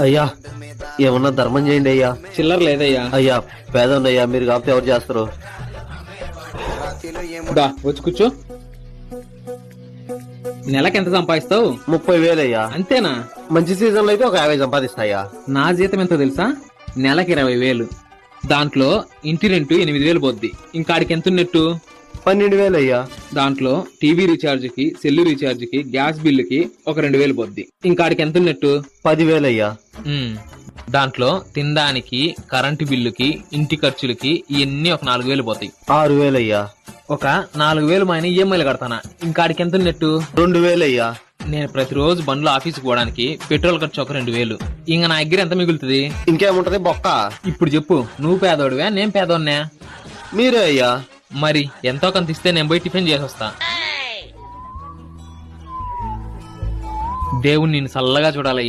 అయ్యా ఏమన్నా ధర్మం చేయండి అయ్యా. చిల్లర లేదయ్యా. అయ్యా పేదండి మీరు కాకపోతే ఎవరు చేస్తారు? దా వచ్చి కూర్చో. నెలకి ఎంత సంపాదిస్తావు? ముప్పై వేలు అయ్యా. అంతేనా? మంచి సీజన్లో అయితే ఒక యాభై సంపాదిస్తాయా నా జీతం ఎంతో తెలుసా? నెలకి ఇరవై వేలు. దాంట్లో ఇంటి రెంట్ ఎనిమిది వేలు పోద్ది. ఇంకాడికి ఎంత ఉన్నట్టు పన్నెండు వేలు అయ్యా దాంట్లో టీవీ రీఛార్జ్కి సెల్ రీఛార్జ్కి గ్యాస్ బిల్లుకి ఒక రెండు వేలు పోద్ది. ఇంకాడికి ఎంత ఉన్నట్టు? పదివేలు అయ్యా ఉమ్, దాంట్లో తినడానికి కరెంటు బిల్లుకి ఇంటి ఖర్చులకి ఇవన్నీ ఒక నాలుగు వేలు పోతాయి. ఆరు వేలు అయ్యా ఒక నాలుగు వేలు మైన ఈఎంఐలు కడతానా? ఇంకాడికి ఎంత ఉన్నట్టు? రెండు వేలు అయ్యా నేను ప్రతిరోజు బండ్లో ఆఫీస్కి పోవడానికి పెట్రోల్ ఖర్చు ఒక రెండు వేలు ఇంక నా దగ్గర ఎంత మిగులుతుంది? ఇంకేముంటది బొక్క? ఇప్పుడు చెప్పు. నువ్వు పేదోడివా నేను పేదోడినా. మీరే అయ్యా. మరి ఎంతో కొంత ఇస్తే నేను పోయి టిఫిన్ చేసి వస్తా దేవుణ్ణి నిన్ను చల్లగా చూడాలి